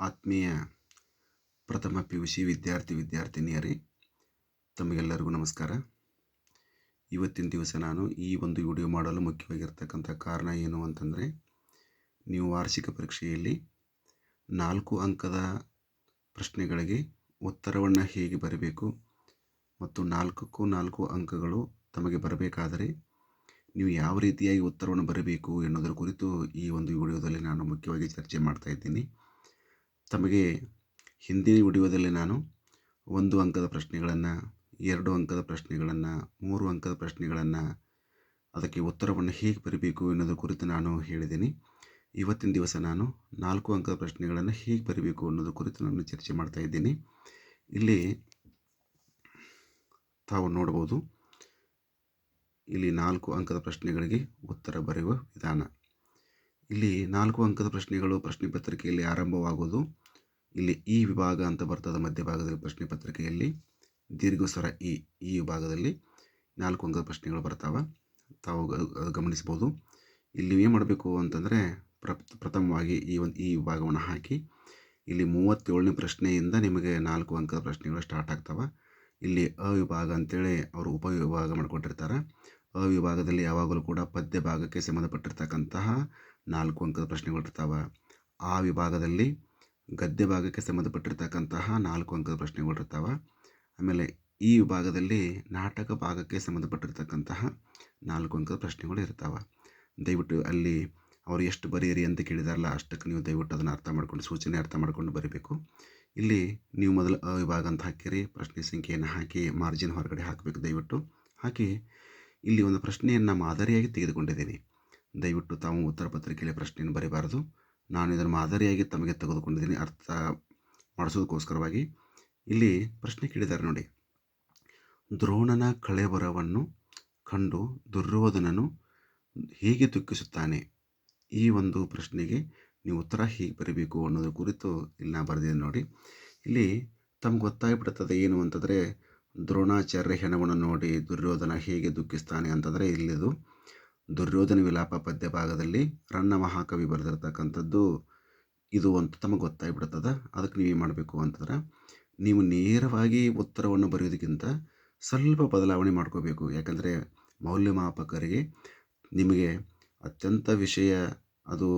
ಆತ್ಮೀಯ ಪ್ರಥಮ P U C ವಿದ್ಯಾರ್ಥಿ ವಿದ್ಯಾರ್ಥಿನಿಯರೇ, ತಮಗೆಲ್ಲರಿಗೂ ನಮಸ್ಕಾರ. ಇವತ್ತಿನ ದಿವಸ ನಾನು ಈ ಒಂದು ವಿಡಿಯೋ ಮಾಡಲು ಮುಖ್ಯವಾಗಿರ್ತಕ್ಕಂಥ ಕಾರಣ ಏನು ಅಂತಂದರೆ, ನೀವು ವಾರ್ಷಿಕ ಪರೀಕ್ಷೆಯಲ್ಲಿ ನಾಲ್ಕು ಅಂಕದ ಪ್ರಶ್ನೆಗಳಿಗೆ ಉತ್ತರವನ್ನು ಹೇಗೆ ಬರಬೇಕು ಮತ್ತು ನಾಲ್ಕಕ್ಕೂ ನಾಲ್ಕು ಅಂಕಗಳು ತಮಗೆ ಬರಬೇಕಾದರೆ ನೀವು ಯಾವ ರೀತಿಯಾಗಿ ಉತ್ತರವನ್ನು ಬರಬೇಕು ಎನ್ನುವುದರ ಕುರಿತು ಈ ಒಂದು ವಿಡಿಯೋದಲ್ಲಿ ನಾನು ಮುಖ್ಯವಾಗಿ ಚರ್ಚೆ ಮಾಡ್ತಾ ಇದ್ದೀನಿ. ತಮಗೆ ಹಿಂದಿನ ವಿಡಿಯೋದಲ್ಲಿ ನಾನು ಒಂದು ಅಂಕದ ಪ್ರಶ್ನೆಗಳನ್ನು, ಎರಡು ಅಂಕದ ಪ್ರಶ್ನೆಗಳನ್ನು, ಮೂರು ಅಂಕದ ಪ್ರಶ್ನೆಗಳನ್ನು, ಅದಕ್ಕೆ ಉತ್ತರವನ್ನು ಹೇಗೆ ಬರೀಬೇಕು ಎನ್ನುವುದರ ಕುರಿತು ನಾನು ಹೇಳಿದ್ದೀನಿ. ಇವತ್ತಿನ ದಿವಸ ನಾನು ನಾಲ್ಕು ಅಂಕದ ಪ್ರಶ್ನೆಗಳನ್ನು ಹೇಗೆ ಬರೀಬೇಕು ಅನ್ನೋದ್ರ ಕುರಿತು ನಾನು ಚರ್ಚೆ ಮಾಡ್ತಾ ಇದ್ದೀನಿ. ಇಲ್ಲಿ ತಾವು ನೋಡ್ಬೋದು ಇಲ್ಲಿ ನಾಲ್ಕು ಅಂಕದ ಪ್ರಶ್ನೆಗಳಿಗೆ ಉತ್ತರ ಬರೆಯುವ ವಿಧಾನ. ಇಲ್ಲಿ ನಾಲ್ಕು ಅಂಕದ ಪ್ರಶ್ನೆಗಳು ಪ್ರಶ್ನೆ ಪತ್ರಿಕೆಯಲ್ಲಿ ಆರಂಭವಾಗುವುದು. ಇಲ್ಲಿ ಈ ವಿಭಾಗ ಅಂತ ಬರ್ತದೆ ಮಧ್ಯಭಾಗದಲ್ಲಿ ಪ್ರಶ್ನೆ ಪತ್ರಿಕೆಯಲ್ಲಿ, ದೀರ್ಘ ಸ್ವರ ಈ ವಿಭಾಗದಲ್ಲಿ ನಾಲ್ಕು ಅಂಕದ ಪ್ರಶ್ನೆಗಳು ಬರ್ತಾವೆ. ತಾವು ಗಮನಿಸ್ಬೋದು ಇಲ್ಲಿ ಏನು ಮಾಡಬೇಕು ಅಂತಂದರೆ, ಪ್ರ, ಪ್ರಥಮವಾಗಿ ಈ ಒಂದು, ಈ ವಿಭಾಗವನ್ನು ಹಾಕಿ, ಇಲ್ಲಿ ಮೂವತ್ತೇಳನೇ ಪ್ರಶ್ನೆಯಿಂದ ನಿಮಗೆ ನಾಲ್ಕು ಅಂಕದ ಪ್ರಶ್ನೆಗಳು ಸ್ಟಾರ್ಟ್ ಆಗ್ತವೆ. ಇಲ್ಲಿ ಅವಿಭಾಗ ಅಂತೇಳಿ ಅವರು ಉಪವಿಭಾಗ ಮಾಡಿಕೊಟ್ಟಿರ್ತಾರೆ. ವಿಭಾಗದಲ್ಲಿ ಯಾವಾಗಲೂ ಕೂಡ ಪದ್ಯ ಭಾಗಕ್ಕೆ ಸಂಬಂಧಪಟ್ಟಿರ್ತಕ್ಕಂತಹ ನಾಲ್ಕು ಅಂಕದ ಪ್ರಶ್ನೆಗಳು ಇರ್ತಾವೆ. ಆ ವಿಭಾಗದಲ್ಲಿ ಗದ್ಯ ಭಾಗಕ್ಕೆ ಸಂಬಂಧಪಟ್ಟಿರ್ತಕ್ಕಂತಹ ನಾಲ್ಕು ಅಂಕದ ಪ್ರಶ್ನೆಗಳು ಇರ್ತಾವೆ. ಆಮೇಲೆ ಈ ವಿಭಾಗದಲ್ಲಿ ನಾಟಕ ಭಾಗಕ್ಕೆ ಸಂಬಂಧಪಟ್ಟಿರ್ತಕ್ಕಂತಹ ನಾಲ್ಕು ಅಂಕದ ಪ್ರಶ್ನೆಗಳು ಇರ್ತಾವೆ. ದಯವಿಟ್ಟು ಅಲ್ಲಿ ಅವರು ಎಷ್ಟು ಬರೆಯಿರಿ ಅಂತ ಕೇಳಿದಾರಲ್ಲ ಅಷ್ಟಕ್ಕೆ ನೀವು ದಯವಿಟ್ಟು ಅದನ್ನು ಅರ್ಥ ಮಾಡ್ಕೊಂಡು ಸೂಚನೆ ಅರ್ಥ ಮಾಡ್ಕೊಂಡು ಬರೀಬೇಕು. ಇಲ್ಲಿ ನೀವು ಮೊದಲು ಅ ವಿಭಾಗ ಅಂತ ಹಾಕಿರಿ, ಪ್ರಶ್ನೆ ಸಂಖ್ಯೆಯನ್ನು ಹಾಕಿ ಮಾರ್ಜಿನ್ ಹೊರಗಡೆ ಹಾಕಬೇಕು ದಯವಿಟ್ಟು. ಹಾಕಿ ಇಲ್ಲಿ ಒಂದು ಪ್ರಶ್ನೆಯನ್ನು ಮಾದರಿಯಾಗಿ ತೆಗೆದುಕೊಂಡಿದ್ದೀನಿ. ದಯವಿಟ್ಟು ತಾವು ಉತ್ತರ ಪತ್ರಿಕೆಯಲ್ಲಿ ಪ್ರಶ್ನೆಯನ್ನು ಬರೀಬಾರ್ದು. ನಾನು ಇದನ್ನು ಮಾದರಿಯಾಗಿ ತಮಗೆ ತೆಗೆದುಕೊಂಡಿದ್ದೀನಿ. ಅರ್ಥ ಮಾಡಿಸೋದಕ್ಕೋಸ್ಕರವಾಗಿ. ಇಲ್ಲಿ ಪ್ರಶ್ನೆ ಕೇಳಿದ್ದಾರೆ ನೋಡಿ. ದ್ರೋಣನ ಕಳೆಬರವನ್ನು ಕಂಡು ದುರ್ಯೋಧನನು ಹೇಗೆ ದುಃಖಿಸುತ್ತಾನೆ. ಈ ಒಂದು ಪ್ರಶ್ನೆಗೆ ನೀವು ಉತ್ತರ ಹೀಗೆ ಬರೀಬೇಕು ಅನ್ನೋದ್ರ ಕುರಿತು ಇಲ್ಲಿ ನಾನು ಬರೆದಿದ್ದೀನಿ ನೋಡಿ. ಇಲ್ಲಿ ತಮ್ಗೆ ಗೊತ್ತಾಗ್ಬಿಡ್ತದೆ ಏನು ಅಂತಂದರೆ ದ್ರೋಣಾಚಾರ್ಯ ಹೆಣವನ್ನು ನೋಡಿ ದುರ್ಯೋಧನ ಹೇಗೆ ದುಃಖಿಸ್ತಾನೆ ಅಂತಂದರೆ ಇಲ್ಲಿದು. ದುರ್ಯೋಧನ ವಿಲಾಪ ಪದ್ಯ ಭಾಗದಲ್ಲಿ ರನ್ನ ಮಹಾಕವಿ ಬರೆದಿರ್ತಕ್ಕಂಥದ್ದು ಇದು ಅಂತ ತಮಗೆ ಗೊತ್ತಾಗ್ಬಿಡ್ತದ. ಅದಕ್ಕೆ ನೀವು ಮಾಡಬೇಕು ಅಂತಂದ್ರೆ ನೀವು ನೇರವಾಗಿ ಉತ್ತರವನ್ನು ಬರೆಯೋದಕ್ಕಿಂತ ಸ್ವಲ್ಪ ಬದಲಾವಣೆ ಮಾಡ್ಕೋಬೇಕು. ಯಾಕಂದರೆ ಮೌಲ್ಯಮಾಪಕರಿಗೆ ನಿಮಗೆ ಅತ್ಯಂತ ವಿಷಯ ಅದು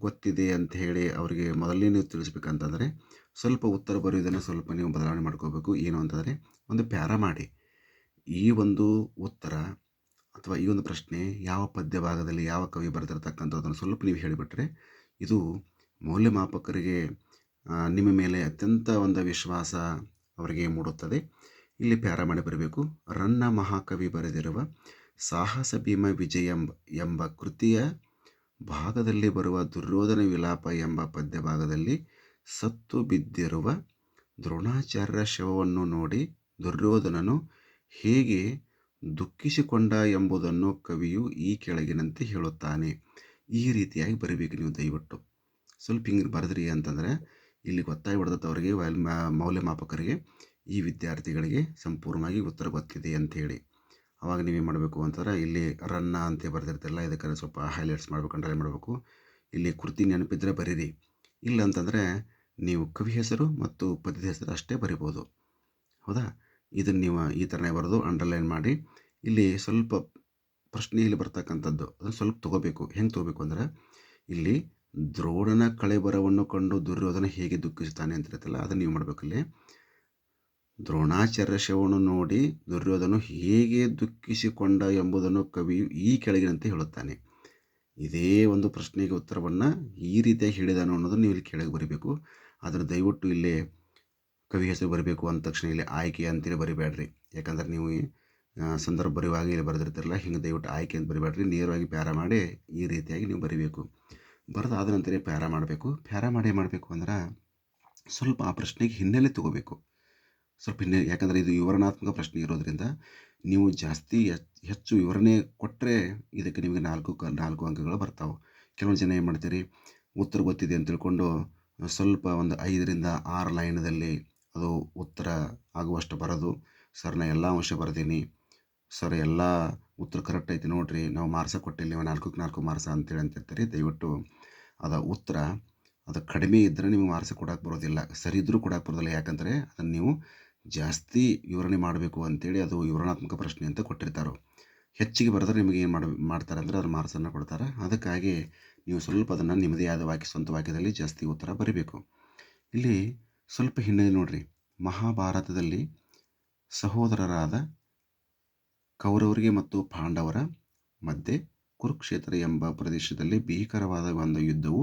ಗೊತ್ತಿದೆ ಅಂತ ಹೇಳಿ ಅವರಿಗೆ ಮೊದಲನೇ ನೀವು ತಿಳಿಸ್ಬೇಕಂತಂದರೆ ಸ್ವಲ್ಪ ಉತ್ತರ ಬರೆಯೋದನ್ನು ಸ್ವಲ್ಪ ನೀವು ಬದಲಾವಣೆ ಮಾಡ್ಕೋಬೇಕು. ಏನು ಅಂತಂದರೆ ಒಂದು ಪ್ಯಾರ ಮಾಡಿ. ಈ ಒಂದು ಉತ್ತರ ಅಥವಾ ಈ ಒಂದು ಪ್ರಶ್ನೆ ಯಾವ ಪದ್ಯ ಭಾಗದಲ್ಲಿ ಯಾವ ಕವಿ ಬರೆದಿರ್ತಕ್ಕಂಥದ್ದನ್ನು ಸ್ವಲ್ಪ ನೀವು ಹೇಳಿಬಿಟ್ರೆ ಇದು ಮೌಲ್ಯಮಾಪಕರಿಗೆ ನಿಮ್ಮ ಮೇಲೆ ಅತ್ಯಂತ ಒಂದು ವಿಶ್ವಾಸ ಅವರಿಗೆ ಮೂಡುತ್ತದೆ. ಇಲ್ಲಿ ಪ್ಯಾರ ಮಾಡಿ ಬರಬೇಕು. ರನ್ನ ಮಹಾಕವಿ ಬರೆದಿರುವ ಸಾಹಸ ಭೀಮ ವಿಜಯ ಎಂಬ ಎಂಬ ಕೃತಿಯ ಭಾಗದಲ್ಲಿ ಬರುವ ದುರ್ಯೋಧನ ವಿಲಾಪ ಎಂಬ ಪದ್ಯ ಭಾಗದಲ್ಲಿ ಸತ್ತು ಬಿದ್ದಿರುವ ದ್ರೋಣಾಚಾರ್ಯ ಶವವನ್ನು ನೋಡಿ ದುರ್ಯೋಧನನು ಹೇಗೆ ದುಃಖಿಸಿಕೊಂಡ ಎಂಬುದನ್ನು ಕವಿಯು ಈ ಕೆಳಗಿನಂತೆ ಹೇಳುತ್ತಾನೆ. ಈ ರೀತಿಯಾಗಿ ಬರೀಬೇಕು ನೀವು ದಯವಿಟ್ಟು. ಸ್ವಲ್ಪ ಹಿಂಗೆ ಬರೆದ್ರಿ ಅಂತಂದರೆ, ಇಲ್ಲಿ ಗೊತ್ತಾಗಿ ಅವರಿಗೆ ವೈಲ್ ಮೌಲ್ಯಮಾಪಕರಿಗೆ, ಈ ವಿದ್ಯಾರ್ಥಿಗಳಿಗೆ ಸಂಪೂರ್ಣವಾಗಿ ಉತ್ತರ ಗೊತ್ತಿದೆ ಅಂಥೇಳಿ. ಅವಾಗ ನೀವೇನು ಮಾಡಬೇಕು ಅಂತಂದ್ರೆ, ಇಲ್ಲಿ ರನ್ನ ಅಂತ ಬರೆದಿರ್ತಿಲ್ಲ ಇದಕ್ಕೆ ಸ್ವಲ್ಪ ಹೈಲೈಟ್ಸ್ ಮಾಡ್ಬೇಕು ಏನು ಮಾಡಬೇಕು? ಇಲ್ಲಿ ಕೃತಿ ನೆನಪಿದ್ರೆ ಬರೀರಿ. ಇಲ್ಲ ಅಂತಂದರೆ ನೀವು ಕವಿ ಹೆಸರು ಮತ್ತು ಪದ್ಯದ ಹೆಸರು ಅಷ್ಟೇ ಬರಿಬೋದು. ಹೌದಾ? ಇದನ್ನು ನೀವು ಈ ಥರನೇ ಬರೆದು ಅಂಡರ್ಲೈನ್ ಮಾಡಿ. ಇಲ್ಲಿ ಸ್ವಲ್ಪ ಪ್ರಶ್ನೆಯಲ್ಲಿ ಬರ್ತಕ್ಕಂಥದ್ದು, ಅದನ್ನು ಸ್ವಲ್ಪ ತೊಗೋಬೇಕು. ಹೆಂಗೆ ತೊಗೋಬೇಕು ಅಂದ್ರೆ, ಇಲ್ಲಿ ದ್ರೋಣನ ಕಳೆಬರವನ್ನು ಕಂಡು ದುರ್ಯೋಧನ ಹೇಗೆ ದುಃಖಿಸ್ತಾನೆ ಅಂತ ಇರುತ್ತಲ್ಲ, ಅದನ್ನು ನೀವು ಮಾಡಬೇಕಲ್ಲಿ ದ್ರೋಣಾಚಾರ್ಯ ಶವವನ್ನು ನೋಡಿ ದುರ್ಯೋಧನು ಹೇಗೆ ದುಃಖಿಸಿಕೊಂಡ ಎಂಬುದನ್ನು ಕವಿಯು ಈ ಕೆಳಗಿನಂತೆ ಹೇಳುತ್ತಾನೆ. ಇದೇ ಒಂದು ಪ್ರಶ್ನೆಗೆ ಉತ್ತರವನ್ನು ಈ ರೀತಿಯಾಗಿ ಹೇಳಿದಾನು ಅನ್ನೋದನ್ನು ನೀವು ಇಲ್ಲಿ ಕೆಳಗೆ ಬರೀಬೇಕು. ಆದರೆ ದಯವಿಟ್ಟು ಇಲ್ಲಿ ಕವಿ ಹೆಸರು ಬರಬೇಕು ಅಂದ ತಕ್ಷಣ ಇಲ್ಲಿ ಆಯ್ಕೆ ಅಂತೇಳಿ ಬರಿಬೇಡ್ರಿ ಯಾಕಂದ್ರೆ ನೀವು ಸಂದರ್ಭ ಬರೆಯುವಾಗ ಇಲ್ಲಿ ಬರೆದಿರ್ತಿರಲ್ಲ, ಹಿಂಗೆ ದಯವಿಟ್ಟು ಆಯ್ಕೆ ಅಂತ ಬರಿಬೇಡ್ರಿ ನೇರವಾಗಿ ಪ್ಯಾರ ಮಾಡಿ ಈ ರೀತಿಯಾಗಿ ನೀವು ಬರಿಬೇಕು. ಬರೆದಾದ ನಂತರ ಪ್ಯಾರ ಮಾಡಬೇಕು. ಪ್ಯಾರ ಮಾಡಿ ಮಾಡಬೇಕು ಅಂದ್ರೆ ಸ್ವಲ್ಪ ಆ ಪ್ರಶ್ನೆಗೆ ಹಿನ್ನೆಲೆ ತಗೋಬೇಕು. ಸ್ವಲ್ಪ ಹಿನ್ನೆಲೆ ಯಾಕಂದರೆ ಇದು ವಿವರಣಾತ್ಮಕ ಪ್ರಶ್ನೆ ಇರೋದ್ರಿಂದ ನೀವು ಜಾಸ್ತಿ ಹೆಚ್- ಹೆಚ್ಚು ವಿವರಣೆ ಕೊಟ್ಟರೆ ಇದಕ್ಕೆ ನಿಮಗೆ ನಾಲ್ಕು ಕ, ನಾಲ್ಕು ಅಂಕಗಳು ಬರ್ತಾವೆ. ಕೆಲವೊಂದು ಜನ ಏನು ಮಾಡ್ತೀರಿ, ಉತ್ತರ ಗೊತ್ತಿದೆ ಅಂತ ತಿಳ್ಕೊಂಡು ಸ್ವಲ್ಪ ಒಂದು ಐದರಿಂದ ಆರು ಲೈನದಲ್ಲಿ ಅದು ಉತ್ತರ ಆಗುವಷ್ಟು ಬರೋದು. ಸರ್, ನಾ ಎಲ್ಲ ಅಂಶ ಬರೆದೀನಿ. ಸರ್, ಎಲ್ಲ ಉತ್ತರ ಕರೆಕ್ಟ್ ಐತಿ ನೋಡ್ರಿ. ನಾವು ಮಾರ್ಸ ಕೊಟ್ಟಿಲ್ಲ ನಾಲ್ಕಕ್ಕೆ ನಾಲ್ಕು ಮಾರ್ಸ ಅಂತೇಳಿ ಅಂತಿರ್ತೀರಿ ದಯವಿಟ್ಟು ಅದು ಉತ್ತರ ಅದು ಕಡಿಮೆ ಇದ್ದರೆ ನಿಮಗೆ ಮಾರ್ಸ ಕೊಡಕ್ಕೆ ಬರೋದಿಲ್ಲ. ಸರಿ ಇದ್ದರೂ ಕೊಡಕ್ಕೆ ಬರೋದಿಲ್ಲ. ಯಾಕಂದರೆ ಅದನ್ನು ನೀವು ಜಾಸ್ತಿ ವಿವರಣೆ ಮಾಡಬೇಕು ಅಂತೇಳಿ ಅದು ವಿವರಣಾತ್ಮಕ ಪ್ರಶ್ನೆ ಅಂತ ಕೊಟ್ಟಿರ್ತಾರೆ. ಹೆಚ್ಚಿಗೆ ಬರೆದ್ರೆ ನಿಮಗೆ ಏನು ಮಾಡಿ, ಮಾಡ್ತಾರೆ ಅಂದರೆ ಅದ್ರ ಮಾರ್ಸನ್ನು ಕೊಡ್ತಾರೆ. ಅದಕ್ಕಾಗಿ ನೀವು ಸ್ವಲ್ಪ ಅದನ್ನು ನಿಮ್ಮದೇ ಆದ ವಾಕ್ಯ, ಸ್ವಂತ ವಾಕ್ಯದಲ್ಲಿ ಜಾಸ್ತಿ ಉತ್ತರ ಬರೀಬೇಕು. ಇಲ್ಲಿ ಸ್ವಲ್ಪ ಹಿನ್ನೆಲೆ ನೋಡ್ರಿ. ಮಹಾಭಾರತದಲ್ಲಿ ಸಹೋದರರಾದ ಕೌರವರಿಗೆ ಮತ್ತು ಪಾಂಡವರ ಮಧ್ಯೆ ಕುರುಕ್ಷೇತ್ರ ಎಂಬ ಪ್ರದೇಶದಲ್ಲಿ ಭೀಕರವಾದ ಒಂದು ಯುದ್ಧವು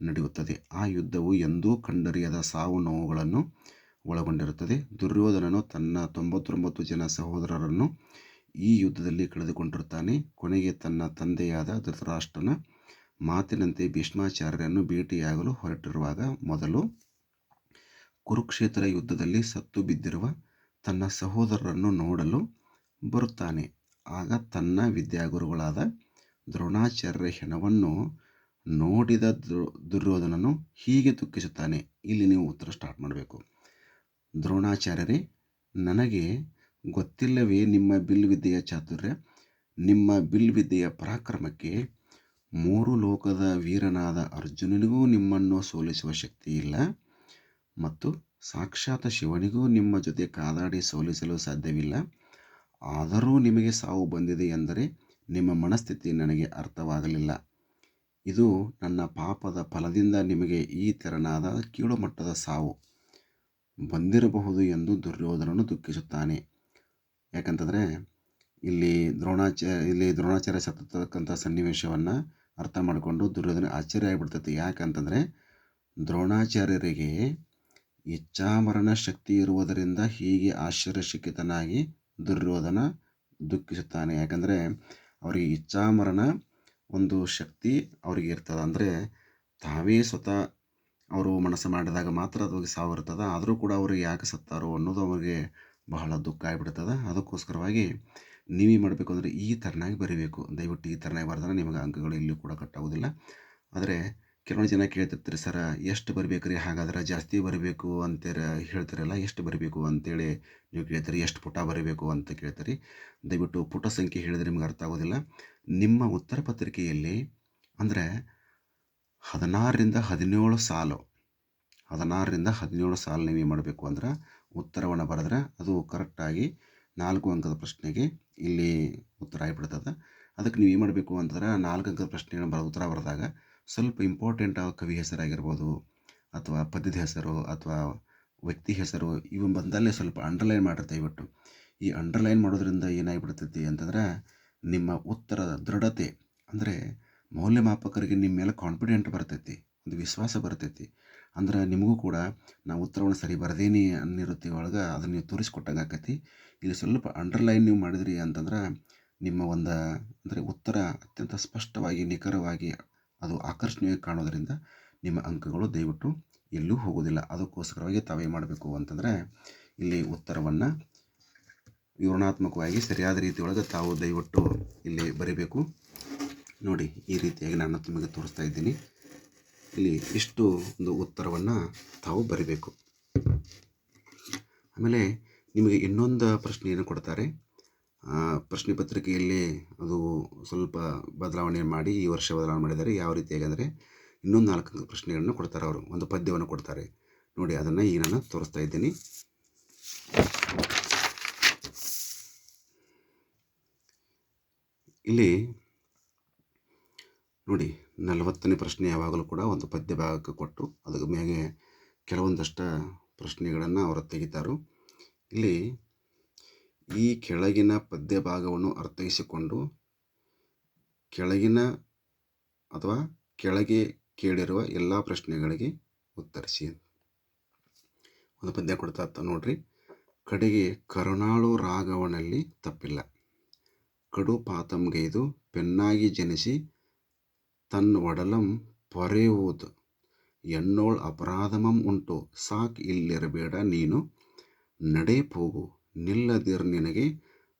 ನಡೆಯುತ್ತದೆ. ಆ ಯುದ್ಧವು ಎಂದೂ ಕಂಡರಿಯದ ಸಾವು ನೋವುಗಳನ್ನು ಒಳಗೊಂಡಿರುತ್ತದೆ. ದುರ್ಯೋಧನನು ತನ್ನ ತೊಂಬತ್ತೊಂಬತ್ತು ಜನ ಸಹೋದರರನ್ನು ಈ ಯುದ್ಧದಲ್ಲಿ ಕಳೆದುಕೊಂಡಿರುತ್ತಾನೆ. ಕೊನೆಗೆ ತನ್ನ ತಂದೆಯಾದ ಧೃತರಾಷ್ಟ್ರನ ಮಾತಿನಂತೆ ಭೀಷ್ಮಾಚಾರ್ಯರನ್ನು ಭೇಟಿಯಾಗಲು ಹೊರಟಿರುವಾಗ ಮೊದಲು ಕುರುಕ್ಷೇತ್ರ ಯುದ್ಧದಲ್ಲಿ ಸತ್ತು ಬಿದ್ದಿರುವ ತನ್ನ ಸಹೋದರರನ್ನು ನೋಡಲು ಬರುತ್ತಾನೆ. ಆಗ ತನ್ನ ವಿದ್ಯಾಗುರುಗಳಾದ ದ್ರೋಣಾಚಾರ್ಯರ ಹೆಣವನ್ನು ನೋಡಿದ ದುರ್ಯೋಧನನು ಹೀಗೆ ದುಃಖಿಸುತ್ತಾನೆ. ಇಲ್ಲಿ ನೀವು ಉತ್ತರ ಸ್ಟಾರ್ಟ್ ಮಾಡಬೇಕು. ದ್ರೋಣಾಚಾರ್ಯರೇ, ನನಗೆ ಗೊತ್ತಿಲ್ಲವೇ ನಿಮ್ಮ ಬಿಲ್ವಿದ್ಯೆಯ ಚಾತುರ್ಯ? ನಿಮ್ಮ ಬಿಲ್ವಿದ್ಯೆಯ ಪರಾಕ್ರಮಕ್ಕೆ ಮೂರು ಲೋಕದ ವೀರನಾದ ಅರ್ಜುನನಿಗೂ ನಿಮ್ಮನ್ನು ಸೋಲಿಸುವ ಶಕ್ತಿ ಇಲ್ಲ. ಮತ್ತು ಸಾಕ್ಷಾತ್ ಶಿವನಿಗೂ ನಿಮ್ಮ ಜೊತೆ ಕಾದಾಡಿ ಸೋಲಿಸಲು ಸಾಧ್ಯವಿಲ್ಲ. ಆದರೂ ನಿಮಗೆ ಸಾವು ಬಂದಿದೆ ಎಂದರೆ ನಿಮ್ಮ ಮನಸ್ಥಿತಿ ನನಗೆ ಅರ್ಥವಾಗಲಿಲ್ಲ. ಇದು ನನ್ನ ಪಾಪದ ಫಲದಿಂದ ನಿಮಗೆ ಈ ತೆರನಾದ ಕೀಳುಮಟ್ಟದ ಸಾವು ಬಂದಿರಬಹುದು ಎಂದು ದುರ್ಯೋಧನನು ದುಃಖಿಸುತ್ತಾನೆ. ಯಾಕಂತಂದರೆ ಇಲ್ಲಿ ದ್ರೋಣಾಚಾರ್ಯ ಇಲ್ಲಿ ದ್ರೋಣಾಚಾರ್ಯ ಸತ್ತಕ್ಕಂಥ ಸನ್ನಿವೇಶವನ್ನು ಅರ್ಥ ಮಾಡಿಕೊಂಡು ದುರ್ಯೋಧನ ಆಶ್ಚರ್ಯ ಆಗಿಬಿಡ್ತೈತಿ. ಯಾಕಂತಂದರೆ ದ್ರೋಣಾಚಾರ್ಯರಿಗೆ ಇಚ್ಛಾಮರಣ ಶಕ್ತಿ ಇರುವುದರಿಂದ ಹೀಗೆ ಆಶ್ಚರ್ಯಚಕಿತನಾಗಿ ದುರ್ಯೋಧನ ದುಃಖಿಸುತ್ತಾನೆ. ಯಾಕಂದರೆ ಅವರಿಗೆ ಇಚ್ಛಾಮರಣ ಒಂದು ಶಕ್ತಿ ಅವರಿಗೆ ಇರ್ತದೆ. ಅಂದರೆ ತಾವೇ ಸ್ವತಃ ಅವರು ಮನಸ್ಸು ಮಾಡಿದಾಗ ಮಾತ್ರ ಅದು ಸಾವಿರ್ತದೆ ಆದರೂ ಕೂಡ ಅವರು ಯಾಕೆ ಸತ್ತಾರೋ ಅನ್ನೋದು ಅವರಿಗೆ ಬಹಳ ದುಃಖ ಆಗಿಬಿಡ್ತದೆ. ಅದಕ್ಕೋಸ್ಕರವಾಗಿ ನೀವೇ ಮಾಡಬೇಕು ಅಂದರೆ ಈ ಥರನಾಗಿ ಬರೀಬೇಕು. ದಯವಿಟ್ಟು ಈ ಥರನಾಗಿ ಬರೆದ್ರೆ ನಿಮಗೆ ಅಂಕಗಳು ಇಲ್ಲಿ ಕೂಡ ಕಟ್ಟಾಗೋದಿಲ್ಲ ಆದರೆ ಕೆಲವೊಂದು ಜನ ಕೇಳ್ತಿರ್ತಾರೆ, ಸರ, ಎಷ್ಟು ಬರಬೇಕು ರೀ ಹಾಗಾದ್ರೆ ಜಾಸ್ತಿ ಬರಬೇಕು ಅಂತ ಹೇಳ್ತಾರಲ್ಲ, ಎಷ್ಟು ಬರಬೇಕು ಅಂತೇಳಿ ನೀವು ಕೇಳ್ತೀರಿ, ಎಷ್ಟು ಪುಟ ಬರಬೇಕು ಅಂತ ಕೇಳ್ತೀರಿ? ದಯವಿಟ್ಟು ಪುಟ ಸಂಖ್ಯೆ ಹೇಳಿದ್ರೆ ನಿಮ್ಗೆ ಅರ್ಥ ಆಗೋದಿಲ್ಲ. ನಿಮ್ಮ ಉತ್ತರ ಪತ್ರಿಕೆಯಲ್ಲಿ ಅಂದರೆ ಹದಿನಾರರಿಂದ ಹದಿನೇಳು ಸಾಲು, ಹದಿನಾರರಿಂದ ಹದಿನೇಳು ಸಾಲು ನೀವು ಮಾಡಬೇಕು ಅಂದ್ರೆ ಉತ್ತರವನ್ನು ಬರೆದ್ರೆ ಅದು ಕರೆಕ್ಟಾಗಿ ನಾಲ್ಕು ಅಂಕದ ಪ್ರಶ್ನೆಗೆ ಇಲ್ಲಿ ಉತ್ತರ ಆಗಿಬಿಡ್ತದೆ. ಅದಕ್ಕೆ ನೀವು ಏನು ಮಾಡಬೇಕು ಅಂತಂದ್ರೆ ನಾಲ್ಕು ಅಂಕದ ಪ್ರಶ್ನೆಗಳನ್ನ ಬರ, ಉತ್ತರ ಬರೆದಾಗ ಸ್ವಲ್ಪ ಇಂಪಾರ್ಟೆಂಟ್ ಆ ಕವಿ ಹೆಸರಾಗಿರ್ಬೋದು ಅಥವಾ ಪದ್ಯದ ಹೆಸರು ಅಥವಾ ವ್ಯಕ್ತಿ ಹೆಸರು ಇವು ಬಂದಲ್ಲೇ ಸ್ವಲ್ಪ ಅಂಡರ್ಲೈನ್ ಮಾಡಿರ್ತೇವೆ ಇವತ್ತು ಈ ಅಂಡರ್ಲೈನ್ ಮಾಡೋದ್ರಿಂದ ಏನಾಗಿಬಿಡ್ತೈತಿ ಅಂತಂದ್ರೆ ನಿಮ್ಮ ಉತ್ತರದ ದೃಢತೆ ಅಂದರೆ ಮೌಲ್ಯಮಾಪಕರಿಗೆ ನಿಮ್ಮ ಮೇಲೆ ಕಾನ್ಫಿಡೆಂಟ್ ಬರ್ತೈತಿ, ಒಂದು ವಿಶ್ವಾಸ ಬರ್ತೈತಿ. ಅಂದ್ರೆ ನಿಮಗೂ ಕೂಡ ನಾವು ಉತ್ತರವನ್ನು ಸರಿ ಬರದೇನಿ ಅನ್ನಿರುತ್ತೆ ಒಳಗೆ ಅದನ್ನು ನೀವು ತೋರಿಸ್ಕೊಟ್ಟಂಗೆ ಆಕತಿ. ಇಲ್ಲಿ ಸ್ವಲ್ಪ ಅಂಡರ್ಲೈನ್ ನೀವು ಮಾಡಿದ್ರಿ ಅಂತಂದ್ರೆ ನಿಮ್ಮ ಒಂದು ಅಂದರೆ ಉತ್ತರ ಅತ್ಯಂತ ಸ್ಪಷ್ಟವಾಗಿ ನಿಖರವಾಗಿ ಅದು ಆಕರ್ಷಣೀಯವಾಗಿ ಕಾಣೋದರಿಂದ ನಿಮ್ಮ ಅಂಕಗಳು ದಯವಿಟ್ಟು ಎಲ್ಲೂ ಹೋಗೋದಿಲ್ಲ ಅದಕ್ಕೋಸ್ಕರವಾಗಿ ತಾವೇನು ಮಾಡಬೇಕು ಅಂತಂದರೆ ಇಲ್ಲಿ ಉತ್ತರವನ್ನು ವಿವರಣಾತ್ಮಕವಾಗಿ ಸರಿಯಾದ ರೀತಿಯೊಳಗೆ ತಾವು ದಯವಿಟ್ಟು ಇಲ್ಲಿ ಬರೀಬೇಕು. ನೋಡಿ, ಈ ರೀತಿಯಾಗಿ ನಾನು ನಿಮಗೆ ತೋರಿಸ್ತಾ ಇದ್ದೀನಿ. ಇಲ್ಲಿ ಇಷ್ಟು ಒಂದು ಉತ್ತರವನ್ನು ತಾವು ಬರೀಬೇಕು. ಆಮೇಲೆ ನಿಮಗೆ ಇನ್ನೊಂದು ಪ್ರಶ್ನೆಯನ್ನು ಕೊಡ್ತಾರೆ. ಪ್ರಶ್ನೆ ಪತ್ರಿಕೆಯಲ್ಲಿ ಅದು ಸ್ವಲ್ಪ ಬದಲಾವಣೆ ಮಾಡಿ ಈ ವರ್ಷ ಬದಲಾವಣೆ ಮಾಡಿದ್ದಾರೆ. ಯಾವ ರೀತಿಯಾಗಿ ಅಂದರೆ ಇನ್ನೊಂದು ನಾಲ್ಕು ಪ್ರಶ್ನೆಗಳನ್ನು ಕೊಡ್ತಾರೆ ಅವರು. ಒಂದು ಪದ್ಯವನ್ನು ಕೊಡ್ತಾರೆ. ನೋಡಿ, ಅದನ್ನು ಈಗ ನಾನು ತೋರಿಸ್ತಾ ಇದ್ದೀನಿ. ಇಲ್ಲಿ ನೋಡಿ, ನಲವತ್ತನೇ ಪ್ರಶ್ನೆ ಯಾವಾಗಲೂ ಕೂಡ ಒಂದು ಪದ್ಯ ಭಾಗಕ್ಕೆ ಕೊಟ್ಟು ಅದಕ್ಕೆ ಮೇಲೆ ಕೆಲವೊಂದಷ್ಟು ಪ್ರಶ್ನೆಗಳನ್ನು ಅವರು ತೆಗಿತಾರು. ಇಲ್ಲಿ ಈ ಕೆಳಗಿನ ಪದ್ಯ ಭಾಗವನ್ನು ಅರ್ಥೈಸಿಕೊಂಡು ಕೆಳಗಿನ ಅಥವಾ ಕೆಳಗೆ ಕೇಳಿರುವ ಎಲ್ಲ ಪ್ರಶ್ನೆಗಳಿಗೆ ಉತ್ತರಿಸಿ. ಒಂದು ಪದ್ಯ ಕೊಡ್ತಾ ನೋಡ್ರಿ. ಕಡೆಗೆ ಕರುಣಾಳು ರಾಘವನಲ್ಲಿ ತಪ್ಪಿಲ್ಲ. ಕಡು ಪಾತಂಗೈದು ಪೆನ್ನಾಗಿ ಜನಿಸಿ ತನ್ನ ಒಡಲಂ ಪೊರೆಯುವುದು. ಎನ್ನೋಳ್ ಅಪರಾಧಮಂ ಉಂಟು. ಸಾಕ್ ಇಲ್ಲಿರಬೇಡ ನೀನು. ನಡೆ ಹೋಗು ನಿಲ್ಲದಿರ್ ನಿನಗೆ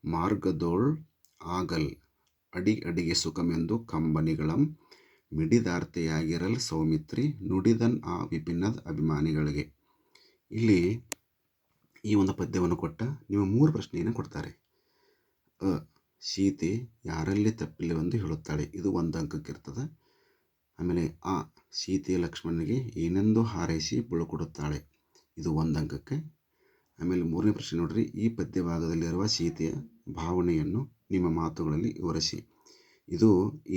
ಮಾರ್ಗದೋಳ್ ಆಗಲ್. ಅಡಿ ಅಡಿಗೆ ಸುಖಮೆಂದು ಕಂಬನಿಗಳಂ ಮಿಡಿದಾರ್ತೆಯಾಗಿರಲ್ ಸೌಮಿತ್ರಿ ನುಡಿದನ್ ಆ ವಿಭಿನ್ನದ ಅಭಿಮಾನಿಗಳಿಗೆ. ಇಲ್ಲಿ ಈ ಒಂದು ಪದ್ಯವನ್ನು ಕೊಟ್ಟ ನೀವು ಮೂರು ಪ್ರಶ್ನೆಯನ್ನು ಕೊಡ್ತಾರೆ. ಅ. ಸೀತೆ ಯಾರಲ್ಲಿ ತಪ್ಪಿಲ್ಲವೆಂದು ಹೇಳುತ್ತಾಳೆ. ಇದು ಒಂದು ಅಂಕಕ್ಕಿರ್ತದೆ. ಆಮೇಲೆ ಆ ಸೀತೆ ಲಕ್ಷ್ಮಣನಿಗೆ ಏನೆಂದು ಹಾರೈಸಿ ಬಿಳುಕೊಡುತ್ತಾಳೆ. ಇದು ಒಂದು ಅಂಕಕ್ಕೆ ಆಮೇಲೆ ಮೂರನೇ ಪ್ರಶ್ನೆ ನೋಡ್ರಿ, ಈ ಪದ್ಯ ಭಾಗದಲ್ಲಿರುವ ಸೀತೆಯ ಭಾವನೆಯನ್ನು ನಿಮ್ಮ ಮಾತುಗಳಲ್ಲಿ ವಿವರಿಸಿ. ಇದು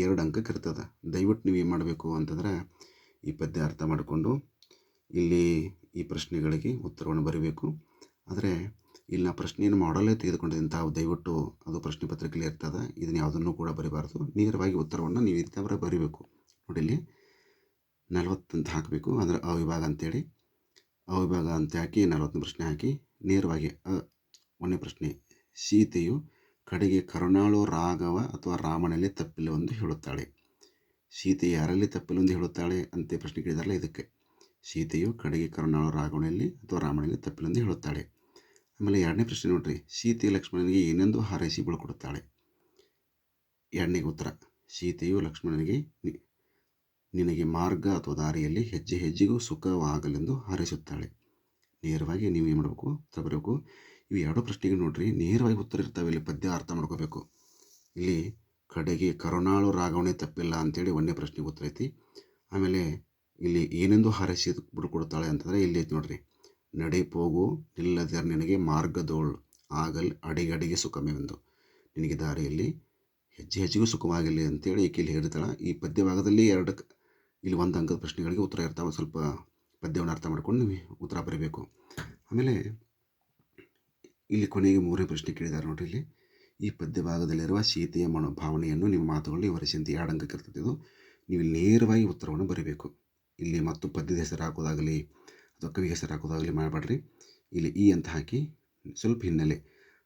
ಎರಡು ಅಂಕಕ್ಕೆ ಇರ್ತದೆ ದಯವಿಟ್ಟು ನೀವು ಏನು ಮಾಡಬೇಕು ಅಂತಂದ್ರೆ, ಈ ಪದ್ಯ ಅರ್ಥ ಮಾಡಿಕೊಂಡು ಇಲ್ಲಿ ಈ ಪ್ರಶ್ನೆಗಳಿಗೆ ಉತ್ತರವನ್ನು ಬರೀಬೇಕು. ಆದರೆ ಇಲ್ಲಿ ನಾ ಪ್ರಶ್ನೆಯನ್ನು ಮಾಡಲೇ ತೆಗೆದುಕೊಂಡಿದ್ದೀನಿ ತಾವು ದಯವಿಟ್ಟು ಅದು ಪ್ರಶ್ನೆ ಪತ್ರಿಕೆಯಲ್ಲಿ ಇರ್ತದೆ, ಇದನ್ನು ಯಾವುದನ್ನು ಕೂಡ ಬರೀಬಾರ್ದು. ನೇರವಾಗಿ ಉತ್ತರವನ್ನು ನೀವು ಇದ್ದವರ ಬರೀಬೇಕು. ನೋಡಿ ಇಲ್ಲಿ ನಲವತ್ತಂತ ಹಾಕಬೇಕು, ಅಂದರೆ ಅವಿಭಾಗ ಅಂತೇಳಿ. ಅವಿಭಾಗ ಅಂತ ಹಾಕಿ ನಲವತ್ತನೇ ಪ್ರಶ್ನೆ ಹಾಕಿ ನೇರವಾಗಿ, ಅ ಒಂದನೇ ಪ್ರಶ್ನೆ. ಸೀತೆಯು ಕಡೆಗೆ ಕರುಣಾಳು ರಾಘವ ಅಥವಾ ರಾಮನಲ್ಲಿ ತಪ್ಪಿಲ್ಲವೆಂದು ಹೇಳುತ್ತಾಳೆ. ಸೀತೆ ಯಾರಲ್ಲಿ ತಪ್ಪಿಲ್ಲವೆಂದು ಹೇಳುತ್ತಾಳೆ ಅಂತ ಪ್ರಶ್ನೆ ಕೇಳಿದಾರಲ್ಲ ಇದಕ್ಕೆ. ಸೀತೆಯು ಕಡೆಗೆ ಕರುಣಾಳು ರಾಘವನಲ್ಲಿ ಅಥವಾ ರಾಮನಲ್ಲಿ ತಪ್ಪಿಲ್ಲವೆಂದು ಹೇಳುತ್ತಾಳೆ. ಆಮೇಲೆ ಎರಡನೇ ಪ್ರಶ್ನೆ ನೋಡ್ರಿ. ಸೀತೆ ಲಕ್ಷ್ಮಣನಿಗೆ ಏನೆಂದು ಹಾರೈಸಿ ಬೀಳ್ಕೊಡುತ್ತಾಳೆ ಎರಡನೇ ಉತ್ತರ. ಸೀತೆಯು ಲಕ್ಷ್ಮಣನಿಗೆ ನಿನಗೆ ಮಾರ್ಗ ಅಥವಾ ದಾರಿಯಲ್ಲಿ ಹೆಜ್ಜೆ ಹೆಜ್ಜೆಗೂ ಸುಖವಾಗಲೆಂದು ಹಾರೈಸುತ್ತಾಳೆ. ನೇರವಾಗಿ ನೀವು ಏನು ಮಾಡಬೇಕು? ಉತ್ತರ ಬರಬೇಕು. ಇವು ಎರಡು ಪ್ರಶ್ನೆಗೆ ನೋಡ್ರಿ, ನೇರವಾಗಿ ಉತ್ತರ ಇರ್ತಾವೆ. ಇಲ್ಲಿ ಪದ್ಯ ಅರ್ಥ ಮಾಡ್ಕೋಬೇಕು. ಇಲ್ಲಿ ಕಡೆಗೆ ಕರುಣಾಳು ರಾಗವಣೆ ತಪ್ಪಿಲ್ಲ ಅಂತೇಳಿ ಒಂದೇ ಪ್ರಶ್ನೆಗೆ ಉತ್ತರ ಐತಿ. ಆಮೇಲೆ ಇಲ್ಲಿ ಏನೆಂದು ಹಾರೈಸಿ ಬಿಡ್ಕೊಡ್ತಾಳೆ ಅಂತಂದರೆ ಇಲ್ಲಿ ಐತಿ ನೋಡ್ರಿ. ನಡೆ ಪೋಗು ನಿನಗೆ ಮಾರ್ಗದೋಳು, ಆಗಲ್ ಅಡಿಗಡಿಗೆ ಸುಖಮೆಂದು ನಿನಗೆ ದಾರಿಯಲ್ಲಿ ಹೆಜ್ಜೆ ಹೆಜ್ಜೆಗೂ ಸುಖವಾಗಿರಲಿ ಅಂತೇಳಿ ಈಕೆ ಇಲ್ಲಿ ಹೇಳ್ತಾಳೆ ಈ ಪದ್ಯ ಭಾಗದಲ್ಲಿ ಎರಡು ಇಲ್ಲಿ ಒಂದು ಅಂಕದ ಪ್ರಶ್ನೆಗಳಿಗೆ ಉತ್ತರ ಇರ್ತಾವೆ. ಸ್ವಲ್ಪ ಪದ್ಯವನ್ನು ಅರ್ಥ ಮಾಡ್ಕೊಂಡು ನೀವು ಉತ್ತರ ಬರೀಬೇಕು. ಆಮೇಲೆ ಇಲ್ಲಿ ಕೊನೆಗೆ ಮೂರನೇ ಪ್ರಶ್ನೆ ಕೇಳಿದ್ದಾರೆ ನೋಡ್ರಿ ಇಲ್ಲಿ. ಈ ಪದ್ಯ ಭಾಗದಲ್ಲಿರುವ ಸೀತೆಯ ಮನೋಭಾವನೆಯನ್ನು ನಿಮ್ಮ ಮಾತುಗಳಲ್ಲಿ ವಿವರಿಸಿ ಅಂತ ಎರಡು ಅಂಕಕ್ಕೆ ಇರ್ತದೆ ಇದು. ನೀವು ನೇರವಾಗಿ ಉತ್ತರವನ್ನು ಬರೀಬೇಕು. ಇಲ್ಲಿ ಮತ್ತು ಪದ್ಯದ ಹೆಸರು ಹಾಕೋದಾಗಲಿ ಅಥವಾ ಕವಿ ಹೆಸರು ಹಾಕೋದಾಗಲಿ ಮಾಡಬೇಡ್ರಿ. ಇಲ್ಲಿ ಈ ಅಂತ ಹಾಕಿ ಸ್ವಲ್ಪ ಹಿನ್ನೆಲೆ.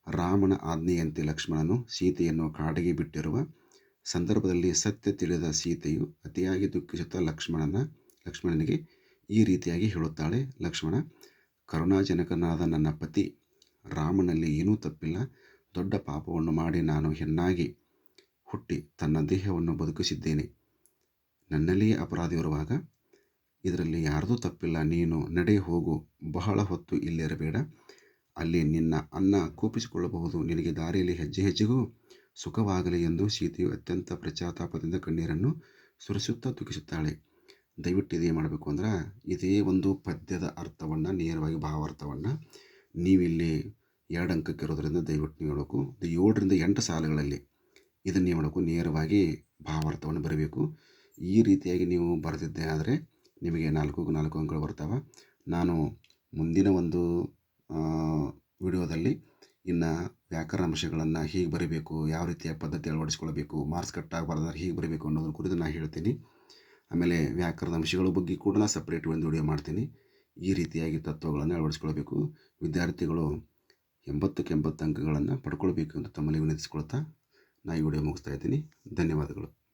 ರಾಮನ ಆಜ್ಞೆಯಂತೆ ಲಕ್ಷ್ಮಣನು ಸೀತೆಯನ್ನು ಕಾಡಿಗೆ ಬಿಟ್ಟಿರುವ ಸಂದರ್ಭದಲ್ಲಿ ಸತ್ಯ ತಿಳಿದ ಸೀತೆಯು ಅತಿಯಾಗಿ ದುಃಖಿಸುತ್ತಾ ಲಕ್ಷ್ಮಣನ, ಲಕ್ಷ್ಮಣನಿಗೆ ಈ ರೀತಿಯಾಗಿ ಹೇಳುತ್ತಾಳೆ ಲಕ್ಷ್ಮಣ. ಕರುಣಾಜನಕನಾದ ನನ್ನ ಪತಿ, ರಾಮನಲ್ಲಿ ಏನೂ ತಪ್ಪಿಲ್ಲ. ದೊಡ್ಡ ಪಾಪವನ್ನು ಮಾಡಿ ನಾನು ಹೆಣ್ಣಾಗಿ ಹುಟ್ಟಿ ತನ್ನ ದೇಹವನ್ನು ಬದುಕಿಸಿದ್ದೇನೆ. ನನ್ನಲ್ಲಿಯೇ ಅಪರಾಧಿ ಇರುವಾಗ ಇದರಲ್ಲಿ ಯಾರ್ದೂ ತಪ್ಪಿಲ್ಲ. ನೀನು ನಡೆ ಹೋಗು. ಬಹಳ ಹೊತ್ತು ಇಲ್ಲಿರಬೇಡ. ಅಲ್ಲಿ ನಿನ್ನ ಅನ್ನ ಕೂಪಿಸಿಕೊಳ್ಳಬಹುದು. ನಿನಗೆ ದಾರಿಯಲ್ಲಿ ಹೆಜ್ಜೆ ಹೆಜ್ಜೆಗೂ ಸುಖವಾಗಲಿ ಎಂದು ಸೀತೆಯು ಅತ್ಯಂತ ಪ್ರಚಾತಾಪದಿಂದ ಕಣ್ಣೀರನ್ನು ಸುರಿಸುತ್ತಾ ದುಃಖಿಸುತ್ತಾಳೆ ದಯವಿಟ್ಟು ಇದೇ ಮಾಡಬೇಕು ಅಂದ್ರೆ ಇದೇ ಒಂದು ಪದ್ಯದ ಅರ್ಥವನ್ನು, ನೇರವಾಗಿ ಭಾವಾರ್ಥವನ್ನು ನೀವಿಲ್ಲಿ ಎರಡು ಅಂಕಕ್ಕೆ ಇರೋದರಿಂದ ದಯವಿಟ್ಟು ನೀವು ಹೇಳಬೇಕು ಇದು ಏಳರಿಂದ ಎಂಟು ಸಾಲುಗಳಲ್ಲಿ ಇದನ್ನು ನೀವು ಮಾಡಬೇಕು. ನೇರವಾಗಿ ಭಾವಾರ್ಥವನ್ನು ಬರಬೇಕು. ಈ ರೀತಿಯಾಗಿ ನೀವು ಬರೆದಿದ್ದೆ ಆದರೆ ನಿಮಗೆ ನಾಲ್ಕು ನಾಲ್ಕು ಅಂಕಗಳು ಬರ್ತಾವೆ. ನಾನು ಮುಂದಿನ ಒಂದು ವಿಡಿಯೋದಲ್ಲಿ ಇನ್ನು ವ್ಯಾಕರಣ ಅಂಶಗಳನ್ನು ಹೀಗೆ ಬರೀಬೇಕು, ಯಾವ ರೀತಿಯ ಪದ್ಧತಿ ಅಳವಡಿಸ್ಕೊಳ್ಬೇಕು ಮಾರ್ಕ್ಸ್ ಕಟ್ಟಾಗಬಾರ್ದು ಹೀಗೆ ಬರೀಬೇಕು ಅನ್ನೋದ್ರ ಕುರಿತು ನಾನು ಹೇಳ್ತೀನಿ. ಆಮೇಲೆ ವ್ಯಾಕರಣ ಅಂಶಗಳ ಬಗ್ಗೆ ಕೂಡ ನಾನು ಸಪ್ರೇಟ್ ಒಂದು ವಿಡಿಯೋ ಮಾಡ್ತೀನಿ. ಈ ರೀತಿಯಾಗಿ ತತ್ವಗಳನ್ನು ಅಳವಡಿಸ್ಕೊಳ್ಬೇಕು. ವಿದ್ಯಾರ್ಥಿಗಳು ಎಂಬತ್ತಕ್ಕೆ ಎಂಬತ್ತು ಅಂಕಗಳನ್ನು ಪಡ್ಕೊಳ್ಬೇಕು ಅಂತ ತಮ್ಮಲ್ಲಿ ವಿನಂತಿಸ್ಕೊಳ್ತಾ ನಾನು ಈ ವಿಡಿಯೋ ಮುಗಿಸ್ತಾ ಇದ್ದೀನಿ. ಧನ್ಯವಾದಗಳು.